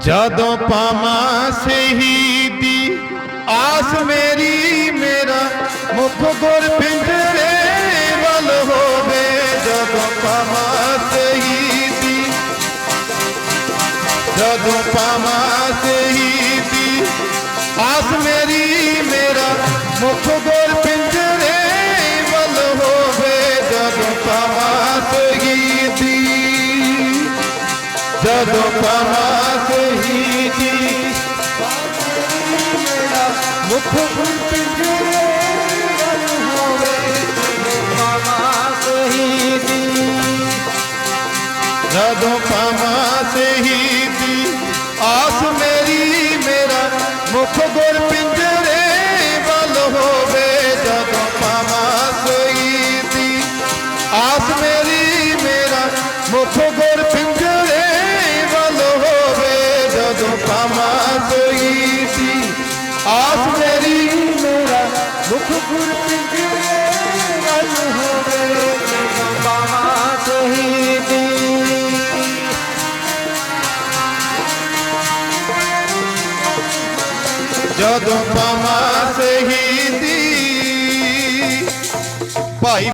ਜਦੋਂ ਪਾਵਾਂ ਸ਼ਹੀਦੀ, ਆਸ ਮੇਰੀ, ਮੇਰਾ ਮੁਖ ਗੁਰ ਪਿੰਜਰੇ ਵੱਲ ਹੋਵੇ। ਜਦੋਂ ਪਾਵਾਂ ਸ਼ਹੀਦੀ, ਜਦੋਂ ਪਾਵਾਂ ਸ਼ਹੀਦੀ, ਆਸ ਮੇਰੀ, ਮੇਰਾ ਮੁਖ ਗੁਰ ਪਿੰਜਰੇ ਵੱਲ ਹੋਵੇ। ਜਦੋਂ ਪਾਵਾਂ ਸ਼ਹੀਦੀ, ਜਦੋਂ ਪਾਵਾਂ ਮੁਖ ਗੁਰ ਪਿੰਜਰੇ ਵੱਲ ਹੋਵੇ ਮਾਮਾ ਸ਼ਹੀਦੀ ਜਦੋਂ ਪਾਵਾਂ ਸ਼ਹੀਦੀ ਆਸ ਮੇਰੀ ਮੇਰਾ ਮੁਖ ਗੁਰ ਪਿੰਜਰੇ ਵੱਲ ਹੋਵੇ ਜਦੋਂ ਪਾਵਾਂ ਸ਼ਹੀਦੀ ਆਸ ਮੇਰੀ ਮੇਰਾ ਮੁਖ ਗੁਰ ਮੁਖ ਗੁਰ ਪਿੰਜਰੇ ਵੱਲ ਹੋਵੇ ਮਾਮਾ ਸ਼ਹੀਦੀ ਜਦੋਂ ਪਾਵਾਂ ਸ਼ਹੀਦੀ ਭਾਈ